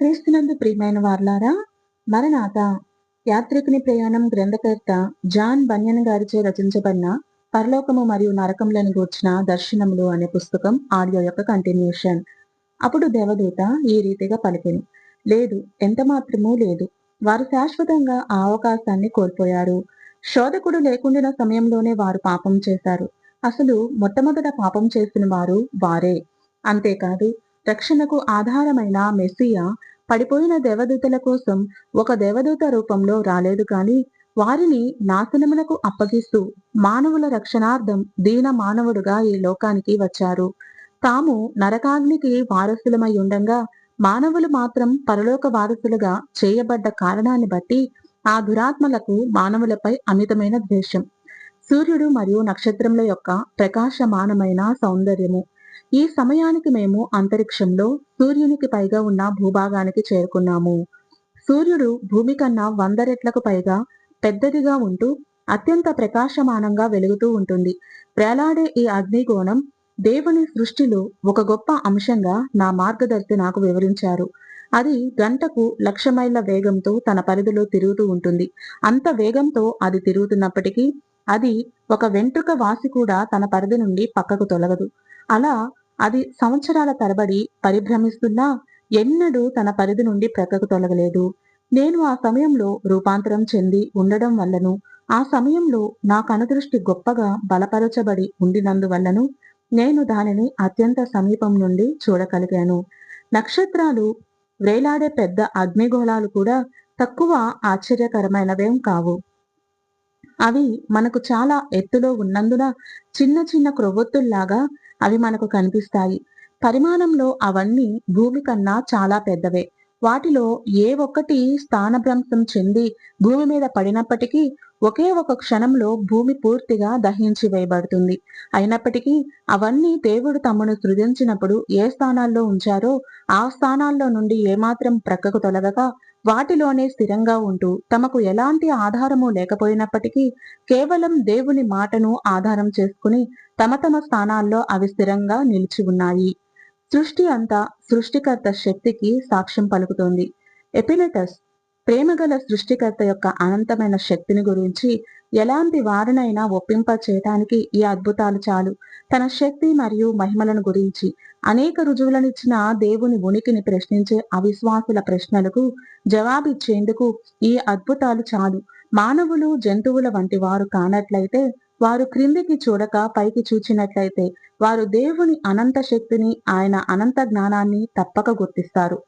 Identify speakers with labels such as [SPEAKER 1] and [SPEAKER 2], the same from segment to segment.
[SPEAKER 1] క్రీస్తునందు ప్రియమైన వార్లారా మరణాత యాత్రికుని ప్రయాణం గ్రంథకర్త జాన్ బన్యన్ గారిచే రచించబడిన పరలోకము మరియు నరకములను గూర్చిన దర్శనములు అనే పుస్తకం ఆడియో యొక్క కంటిన్యూషన్ అప్పుడు దేవదూత ఈ రీతిగా పలికిను. లేదు ఎంత మాత్రమూ లేదు. వారు శాశ్వతంగా ఆ అవకాశాన్ని కోల్పోయారు. శోధకుడు లేకుండా సమయంలోనే వారు పాపం చేశారు. అసలు మొట్టమొదట పాపం చేసిన వారు వారే. అంతేకాదు రక్షణకు ఆధారమైన మెస్సియా పడిపోయిన దేవదూతల కోసం ఒక దేవదూత రూపంలో రాలేదు కాని వారిని నాశనమునకు అప్పగిస్తూ మానవుల రక్షణార్థం దీన మానవుడుగా ఈ లోకానికి వచ్చారు. తాము నరకాగ్నికి వారసులమై ఉండగా మానవులు మాత్రం పరలోక వారసులుగా చేయబడ్డ కారణాన్ని బట్టి ఆ దురాత్మలకు మానవులపై అమితమైన ద్వేషం. సూర్యుడు మరియు నక్షత్రముల యొక్క ప్రకాశమానమైన సౌందర్యము. ఈ సమయానికి మేము అంతరిక్షంలో సూర్యునికి పైగా ఉన్న భూభాగానికి చేరుకున్నాము. సూర్యుడు భూమి కన్నా వంద రెట్లకు పైగా పెద్దదిగా ఉంటూ అత్యంత ప్రకాశమానంగా వెలుగుతూ ఉంటుంది. ప్రేలాడే ఈ అగ్నిగోణం దేవుని సృష్టిలో ఒక గొప్ప అంశంగా నా మార్గదర్శి నాకు వివరించారు. అది గంటకు లక్ష మైళ్ళ వేగంతో తన పరిధిలో తిరుగుతూ ఉంటుంది. అంత వేగంతో అది తిరుగుతున్నప్పటికీ అది ఒక వెంట్రుక వాసి కూడా తన పరిధి నుండి పక్కకు తొలగదు. అలా అది సంవత్సరాల తరబడి పరిభ్రమిస్తున్నా ఎన్నడూ తన పరిధి నుండి ప్రక్కకు తొలగలేదు. నేను ఆ సమయంలో రూపాంతరం చెంది ఉండడం వల్లను ఆ సమయంలో నా కనుదృష్టి గొప్పగా బలపరచబడి ఉండినందువల్లను నేను దానిని అత్యంత సమీపం నుండి చూడగలిగాను. నక్షత్రాలు వేలాడే పెద్ద అగ్నిగోళాలు కూడా తక్కువ ఆశ్చర్యకరమైనవేం కావు. అవి మనకు చాలా ఎత్తులో ఉన్నందున చిన్న చిన్న క్రొవ్వొత్తుల్లాగా అవి మనకు కనిపిస్తాయి. పరిమాణంలో అవన్నీ భూమి కన్నా చాలా పెద్దవే. వాటిలో ఏ ఒక్కటి స్థానభ్రంశం చెంది భూమి మీద పడినప్పటికీ ఒకే ఒక క్షణంలో భూమి పూర్తిగా దహించి వేయబడుతుంది. అయినప్పటికీ అవన్నీ దేవుడు తమను సృజించినప్పుడు ఏ స్థానాల్లో ఉంచారో ఆ స్థానాల్లో నుండి ఏమాత్రం ప్రక్కకు తొలగగా వాటిలోనే స్థిరంగా ఉంటూ తమకు ఎలాంటి ఆధారము లేకపోయినప్పటికీ కేవలం దేవుని మాటను ఆధారం చేసుకుని తమ తమ స్థానాల్లో అవి స్థిరంగా నిలిచి ఉన్నాయి. సృష్టి అంతా సృష్టికర్త శక్తికి సాక్ష్యం పలుకుతోంది. ఎపిలెటస్ ప్రేమగల సృష్టికర్త యొక్క అనంతమైన శక్తిని గురించి ఎలాంటి వారినైనా ఒప్పింప చేయటానికి ఈ అద్భుతాలు చాలు. తన శక్తి మరియు మహిమలను గురించి అనేక రుజువులనిచ్చిన దేవుని ఉనికిని ప్రశ్నించే అవిశ్వాసుల ప్రశ్నలకు జవాబిచ్చేందుకు ఈ అద్భుతాలు చాలు. మానవులు జంతువుల వంటి వారు కానట్లయితే వారు క్రిందికి చూడక పైకి చూచినట్లయితే వారు దేవుని అనంత శక్తిని ఆయన అనంత జ్ఞానాన్ని తప్పక గుర్తిస్తారు.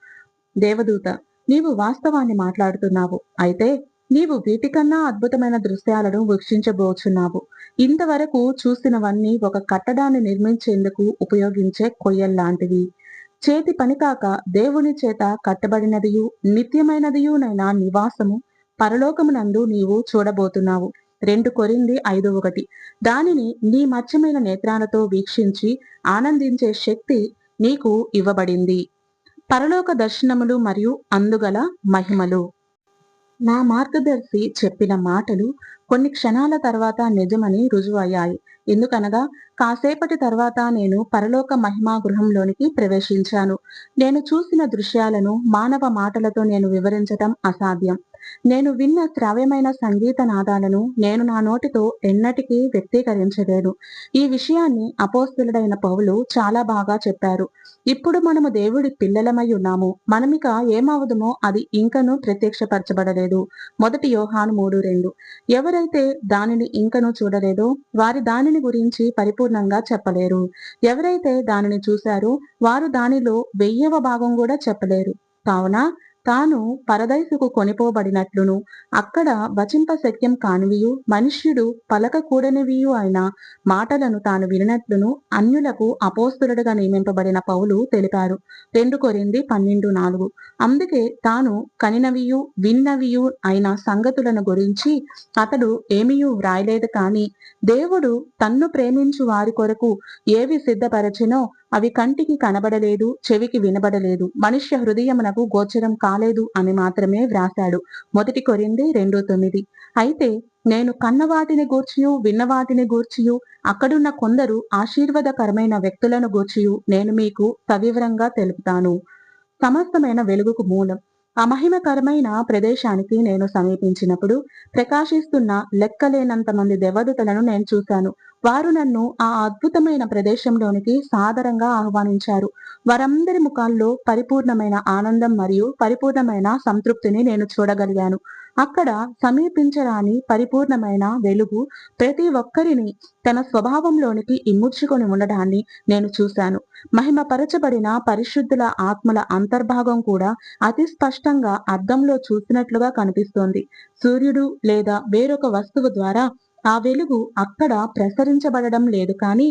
[SPEAKER 1] దేవదూత నీవు వాస్తవాన్ని మాట్లాడుతున్నావు. అయితే నీవు వీటికన్నా అద్భుతమైన దృశ్యాలను వీక్షించబోచున్నావు. ఇంతవరకు చూసినవన్నీ ఒక కట్టడాన్ని నిర్మించేందుకు ఉపయోగించే కొయ్యల్లాంటివి చేతి పని కాక దేవుని చేత కట్టబడినదియు నిత్యమైనదియునైనా నివాసము పరలోకమునందు నీవు చూడబోతున్నావు. రెండు కొరింది ఐదు ఒకటి. దానిని నీ మచ్చమైన నేత్రాలతో వీక్షించి ఆనందించే శక్తి నీకు ఇవ్వబడింది. పరలోక దర్శనములు మరియు అందుగల మహిమలు. నా మార్గదర్శి చెప్పిన మాటలు కొన్ని క్షణాల తర్వాత నిజమని రుజువయ్యాయి. ఎందుకనగా కాసేపటి తర్వాత నేను పరలోక మహిమా గృహంలోనికి ప్రవేశించాను. నేను చూసిన దృశ్యాలను మానవ మాటలతో నేను వివరించటం అసాధ్యం. నేను విన్న శ్రావ్యమైన సంగీత నాదాలను నేను నా నోటితో ఎన్నటికీ వ్యక్తీకరించలేను ఈ విషయాన్ని అపోస్తులుడైన పౌలు చాలా బాగా చెప్పారు. ఇప్పుడు మనము దేవుడి పిల్లలమై ఉన్నాము. మనమిక ఏమవదుమో అది ఇంకను ప్రత్యక్షపరచబడలేదు. మొదటి యోహాను మూడు రెండు. ఎవరు ఎవరైతే దానిని ఇంకను చూడలేదో వారి దానిని గురించి పరిపూర్ణంగా చెప్పలేరు. ఎవరైతే దానిని చూశారో వారు దానిలో వెయ్యవ భాగం కూడా చెప్పలేరు. కావున తాను పరదైసుకు కొనిపోబడినట్లును. అక్కడ వచింప శక్యం కానివియు మనుష్యుడు పలకకూడనివియు అయిన మాటలను తాను వినట్లును అన్యులకు అపోస్తులుడుగా నియమింపబడిన పౌలు తెలిపారు. రెండు కొరింది పన్నెండు నాలుగు. అందుకే తాను కనినవియు విన్నవియు అయిన సంగతులను గురించి అతడు ఏమీయూ వ్రాయలేదు కాని దేవుడు తన్ను ప్రేమించు వారి కొరకు ఏవి సిద్ధపరచినో అవి కంటికి కనబడలేదు చెవికి వినబడలేదు. మనుష్య హృదయమునకు గోచరం కాలేదు అని మాత్రమే వ్రాశాడు. మొదటి కొరింది రెండు తొమ్మిది. అయితే నేను కన్నవాటిని గూర్చియు విన్నవాటిని గూర్చియు అక్కడున్న కొందరు ఆశీర్వాదకరమైన వ్యక్తులను గూర్చియు నేను మీకు సవివరంగా తెలుపుతాను. సమస్తమైన వెలుగుకు మూలం. ఆ మహిమకరమైన ప్రదేశానికి నేను సమీపించినప్పుడు ప్రకాశిస్తున్న లెక్కలేనంత మంది దేవదూతలను నేను చూశాను. వారు నన్ను ఆ అద్భుతమైన ప్రదేశంలోనికి సాదరంగా ఆహ్వానించారు. వారందరి ముఖాల్లో పరిపూర్ణమైన ఆనందం మరియు పరిపూర్ణమైన సంతృప్తిని నేను చూడగలిగాను. అక్కడ సమీపించరాని పరిపూర్ణమైన వెలుగు ప్రతి ఒక్కరిని తన స్వభావంలోనికి ఇముడ్చుకొని ఉండడాన్ని నేను చూశాను. మహిమపరచబడిన పరిశుద్ధుల ఆత్మల అంతర్భాగం కూడా అతి స్పష్టంగా అద్దంలో చూసినట్లుగా కనిపిస్తోంది. సూర్యుడు లేదా వేరొక వస్తువు ద్వారా ఆ వెలుగు అక్కడ ప్రసరించబడడం లేదు కానీ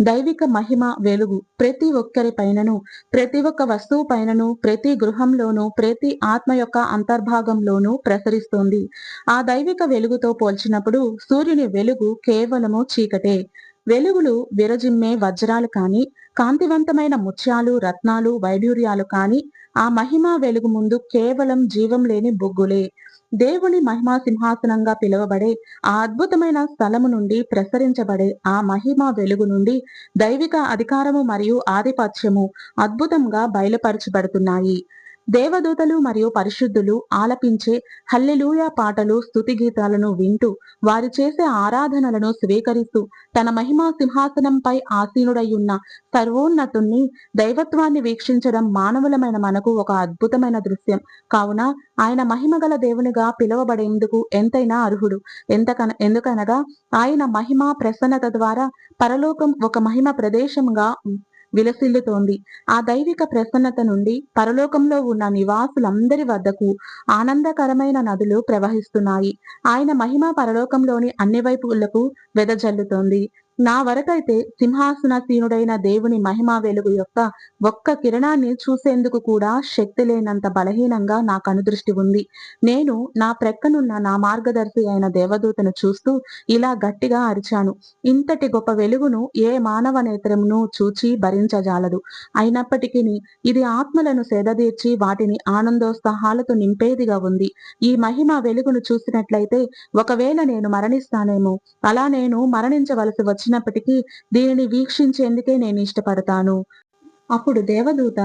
[SPEAKER 1] దైవిక మహిమ వెలుగు ప్రతి ఒక్కరి పైనను ప్రతి ఒక్క వస్తువు పైనను ప్రతి గృహంలోనూ ప్రతి ఆత్మ యొక్క అంతర్భాగంలోనూ ప్రసరిస్తుంది. ఆ దైవిక వెలుగుతో పోల్చినప్పుడు సూర్యుని వెలుగు కేవలము చీకటే. వెలుగులు విరజిమ్మే వజ్రాలు కాని కాంతివంతమైన ముత్యాలు రత్నాలు వైఢూర్యాలు కాని ఆ మహిమ వెలుగు ముందు కేవలం జీవం లేని బొగ్గులే. దేవుని మహిమా సింహాసనంగా పిలువబడే ఆ అద్భుతమైన స్థలము నుండి ప్రసరించబడే ఆ మహిమ వెలుగు నుండి దైవిక అధికారము మరియు ఆధిపత్యము అద్భుతంగా బయలుపరచబడుతున్నాయి. దేవదూతలు మరియు పరిశుద్ధులు ఆలపించే హల్లెలూయా పాటలు స్థుతి గీతాలను వింటూ వారు చేసే ఆరాధనలను స్వీకరిస్తూ తన మహిమా సింహాసనంపై ఆసీనుడయ్యున్న సర్వోన్నతుణ్ణి దైవత్వాన్ని వీక్షించడం మానవులమైన మనకు ఒక అద్భుతమైన దృశ్యం. కావున ఆయన మహిమగల దేవునిగా పిలువబడేందుకు ఎంతైనా అర్హుడు. ఎంతకన ఎందుకనగా ఆయన మహిమ ప్రసన్నత ద్వారా పరలోకం ఒక మహిమ ప్రదేశంగా విలసిల్లుతోంది. ఆ దైవిక ప్రసన్నత నుండి పరలోకంలో ఉన్న నివాసులందరి వద్దకు ఆనందకరమైన నదులు ప్రవహిస్తున్నాయి. ఆయన మహిమ పరలోకంలోని అన్ని వైపులకు వెదజల్లుతోంది. నా వరకైతే సింహాసనసీనుడైన దేవుని మహిమా వెలుగు యొక్క ఒక్క కిరణాన్ని చూసేందుకు కూడా శక్తి లేనంత బలహీనంగా నా కనుదృష్టి ఉంది. నేను నా ప్రక్కనున్న నా మార్గదర్శి అయిన దేవదూతను చూస్తూ ఇలా గట్టిగా అరిచాను. ఇంతటి గొప్ప వెలుగును ఏ మానవ నేత్రమును చూచి భరించజాలదు. అయినప్పటికీ ఇది ఆత్మలను సేదదీర్చి వాటిని ఆనందోత్సాహాలతో నింపేదిగా ఉంది. ఈ మహిమ వెలుగును చూసినట్లయితే ఒకవేళ నేను మరణిస్తానేమో అలా నేను మరణించవలసి వచ్చినప్పటికీ దీనిని వీక్షించేందుకే నేను ఇష్టపడతాను. అప్పుడు దేవదూత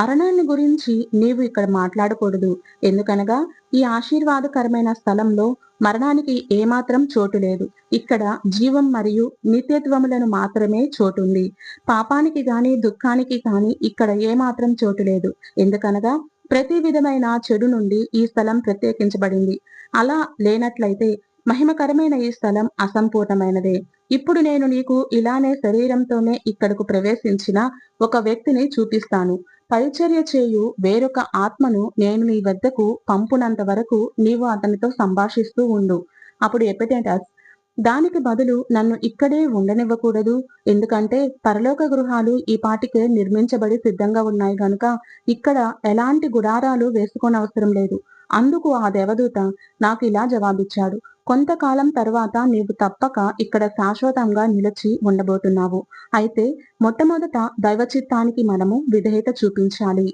[SPEAKER 1] మరణాన్ని గురించి నీవు ఇక్కడ మాట్లాడకూడదు. ఎందుకనగా ఈ ఆశీర్వాదకరమైన స్థలంలో మరణానికి ఏమాత్రం చోటు లేదు. ఇక్కడ జీవం మరియు నిత్యత్వములను మాత్రమే చోటుంది. పాపానికి గాని దుఃఖానికి గాని ఇక్కడ ఏమాత్రం చోటు లేదు. ఎందుకనగా ప్రతి విధమైన చెడు నుండి ఈ స్థలం ప్రత్యేకించబడింది. అలా లేనట్లయితే మహిమకరమైన ఈ స్థలం అసంపూర్ణమైనదే. ఇప్పుడు నేను నీకు ఇలానే శరీరంతోనే ఇక్కడకు ప్రవేశించిన ఒక వ్యక్తిని చూపిస్తాను. పరిచర్య చేయు వేరొక ఆత్మను నేను నీ వద్దకు పంపునంత వరకు నీవు అతనితో సంభాషిస్తూ ఉండు. అప్పుడు ఎపిటేటస్ దానికి బదులు నన్ను ఇక్కడే ఉండనివ్వకూడదు. ఎందుకంటే పరలోక గృహాలు ఈ పాటికే నిర్మించబడి సిద్ధంగా ఉన్నాయి గనుక ఇక్కడ ఎలాంటి గుడారాలు వేసుకోనవసరం లేదు. అందుకు ఆ దేవదూత నాకు ఇలా జవాబిచ్చాడు. కొంతకాలం తర్వాత నీవు తప్పక ఇక్కడ శాశ్వతంగా నిలిచి ఉండబోతున్నావు. అయితే మొట్టమొదట దైవచిత్తానికి మనము విధేయత చూపించాలి.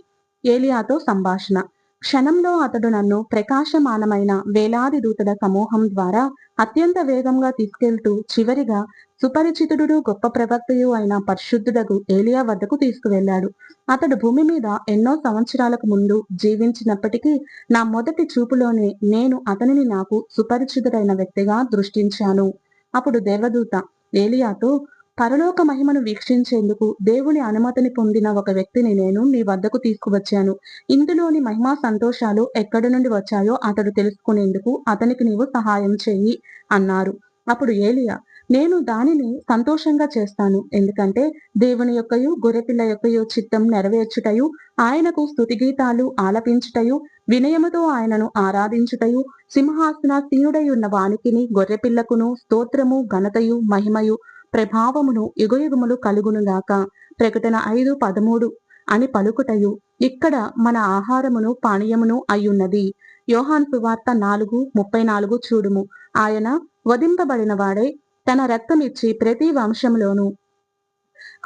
[SPEAKER 1] ఏలియాతో సంభాషణ. క్షణంలో అతడు నన్ను ప్రకాశమానమైన వేలాది దూతల సమూహం ద్వారా అత్యంత వేగంగా తీసుకెళ్తూ చివరిగా సుపరిచితుడు గొప్ప ప్రవక్తయు అయిన పరిశుద్ధుడకు ఏలియా వద్దకు తీసుకువెళ్ళాడు అతడు భూమి మీద ఎన్నో సంవత్సరాలకు ముందు జీవించినప్పటికీ నా మొదటి చూపులోనే నేను అతనిని నాకు సుపరిచితుడైన వ్యక్తిగా దృష్టించాను. అప్పుడు దేవదూత ఏలియాతో పరలోక మహిమను వీక్షించేందుకు దేవుని అనుమతిని పొందిన ఒక వ్యక్తిని నేను నీ వద్దకు తీసుకువచ్చాను. ఇందులోని మహిమా సంతోషాలు ఎక్కడి నుండి వచ్చాయో అతడు తెలుసుకునేందుకు అతనికి నీవు సహాయం చెయ్యి అన్నారు. అప్పుడు ఏలియా నేను దానిని సంతోషంగా చేస్తాను. ఎందుకంటే దేవుని యొక్కయు గొర్రెపిల్ల యొక్కయు చిత్తం నెరవేర్చుటయు ఆయనకు స్థుతి గీతాలు ఆలపించుటయు వినయముతో ఆయనను ఆరాధించుటయు సింహాసనాసీనుడై ఉన్న వానికిని గొర్రెపిల్లకును స్తోత్రము ఘనతయు మహిమయు ప్రభావమును యుగయుగములు కలుగునుగాక. ప్రకటన ఐదు పదమూడు అని పలుకుటయు ఇక్కడ మన ఆహారమును పానీయమును అయ్యున్నది. యోహాన్ సువార్త నాలుగు ముప్పై నాలుగు చూడుము. ఆయన వధింపబడిన వాడే తన రక్తమిచ్చి ప్రతి వంశంలోనూ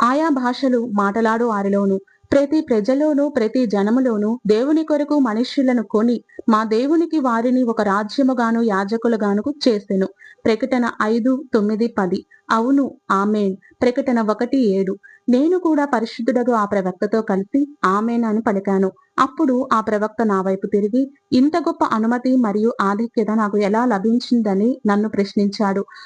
[SPEAKER 1] ఆయా భాషలు మాటలాడు వారిలోను ప్రతి ప్రజలోను ప్రతి జనములోనూ దేవుని కొరకు మనుష్యులను కొని మా దేవునికి వారిని ఒక రాజ్యముగాను యాజకులుగాను చేసెను. ప్రకటన ఐదు తొమ్మిది పది. అవును ఆమెన్. ప్రకటన ఒకటి ఏడు. నేను కూడా పరిశుద్ధుడగు ఆ ప్రవక్తతో కలిసి ఆమెన్ అని పలికాను. అప్పుడు ఆ ప్రవక్త నా వైపు తిరిగి ఇంత గొప్ప అనుమతి మరియు ఆధిక్యత నాకు ఎలా లభించిందని నన్ను ప్రశ్నించాడు.